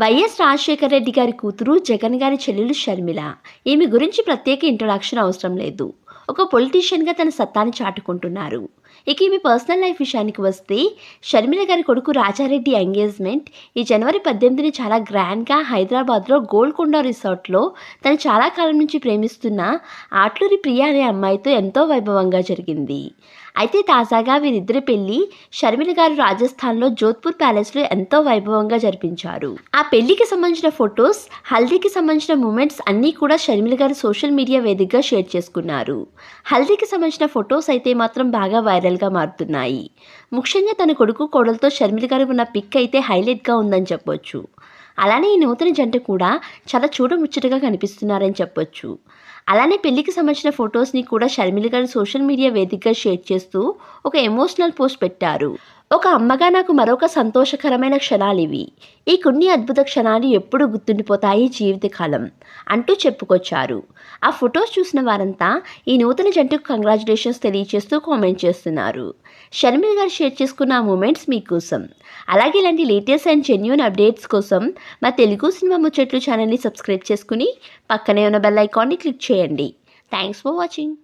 YS Rajasekhara Reddy గారి కూతురు జగన్ గారి చెల్లెలు షర్మిల. ఈమె గురించి ప్రత్యేక ఇంట్రొడక్షన్ అవసరం లేదు. ఒక పొలిటీషియన్గా తన సత్తాని చాటుకుంటున్నారు. ఇక ఈమె పర్సనల్ లైఫ్ విషయానికి వస్తే షర్మిల గారి కొడుకు రాజారెడ్డి ఎంగేజ్మెంట్ ఈ జనవరి పద్దెనిమిదిని చాలా గ్రాండ్గా హైదరాబాద్లో గోల్కొండ రిసార్ట్లో తను చాలా కాలం నుంచి ప్రేమిస్తున్న ఆట్లూరి ప్రియా అనే అమ్మాయితో ఎంతో వైభవంగా జరిగింది. అయితే తాజాగా వీరిద్దరి పెళ్ళి షర్మిల గారు రాజస్థాన్లో జోధ్పూర్ ప్యాలెస్లో ఎంతో వైభవంగా జరిపించారు. ఆ పెళ్ళికి సంబంధించిన ఫొటోస్ హల్దీకి సంబంధించిన మూమెంట్స్ అన్నీ కూడా షర్మిల గారు సోషల్ మీడియా వేదికగా షేర్ చేసుకున్నారు. హల్దీకి సంబంధించిన ఫొటోస్ అయితే మాత్రం బాగా వైరల్గా మారుతున్నాయి. ముఖ్యంగా తన కొడుకు కోడలతో షర్మిల గారు ఉన్న పిక్ అయితే హైలైట్గా ఉందని చెప్పొచ్చు. అలానే ఈ నూతన జంట కూడా చాలా చూడముచ్చటగా కనిపిస్తున్నారని చెప్పొచ్చు. అలానే పెళ్ళికి సంబంధించిన ఫొటోస్ని కూడా షర్మిల గారు సోషల్ మీడియా వేదికగా షేర్ చేస్తూ ఒక ఎమోషనల్ పోస్ట్ పెట్టారు. ఒక అమ్మగా నాకు మరొక సంతోషకరమైన క్షణాలు ఇవి. ఈ కొన్ని అద్భుత క్షణాలు ఎప్పుడు గుర్తుండిపోతాయి జీవితకాలం అంటూ చెప్పుకొచ్చారు. ఆ ఫొటోస్ చూసిన వారంతా ఈ నూతన జంటకు కంగ్రాచులేషన్స్ తెలియజేస్తూ కామెంట్ చేస్తున్నారు. షర్మిల గారు షేర్ చేసుకున్న ఆ మూమెంట్స్ మీకోసం. అలాగే ఇలాంటి లేటెస్ట్ అండ్ జెన్యున్ అప్డేట్స్ కోసం మా తెలుగు సినిమా ముచ్చట్లు ఛానల్ని సబ్స్క్రైబ్ చేసుకుని పక్కనే ఉన్న బెల్ ఐకాన్ని క్లిక్ చేయండి. Thanks for watching